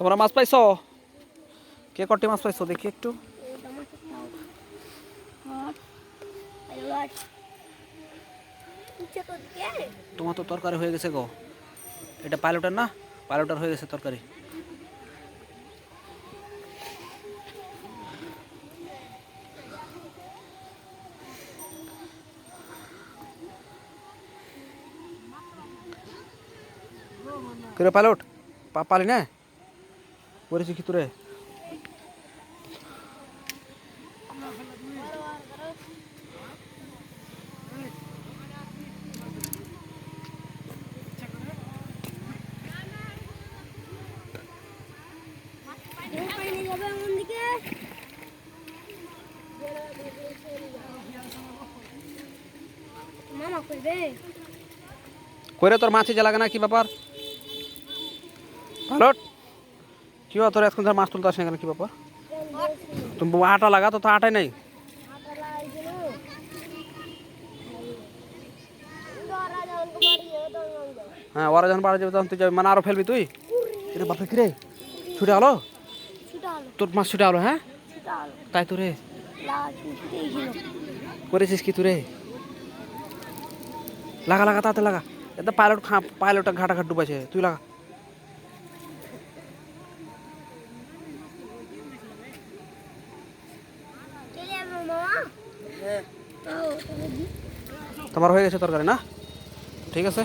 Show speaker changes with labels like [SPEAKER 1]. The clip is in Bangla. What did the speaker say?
[SPEAKER 1] তোমরা মাছ পাইছো? কে কটি মাছ পাইছো দেখি একটু। তোমার তো তরকারি হয়ে গেছে গো। এটা পাইলটের না? পাইলটের হয়ে গেছে তরকারি। কিরে পাইলট, পা পালি না? করেছি কি তোরে? কইরে তোর মাছি যে লাগে না কি ব্যাপার? পাইলট কি ব্যাপার তোর এখন মাছ তুলতে আসে এখানে কি ব্যাপার? তুমি আটা লাগা তো তো আটাই নাই। হ্যাঁ ওরা যখন বাড়ি যাবে তখন তুই যাবি। মানে আরও ফেলবি তুই? এটা বাপরে কি রে? ছুটে হলো তোর মাছ ছুটে হলো হ্যাঁ? তাই তো রে। করেছিস কি তুই রে? লাগা লাগা তাতে লাগা। এটা পাইলট পাইলটটা ঘাটা ঘাট ডুবাইছে। তুই লাগা। তোমার হয়ে গেছে তরকারি না ঠিক আছে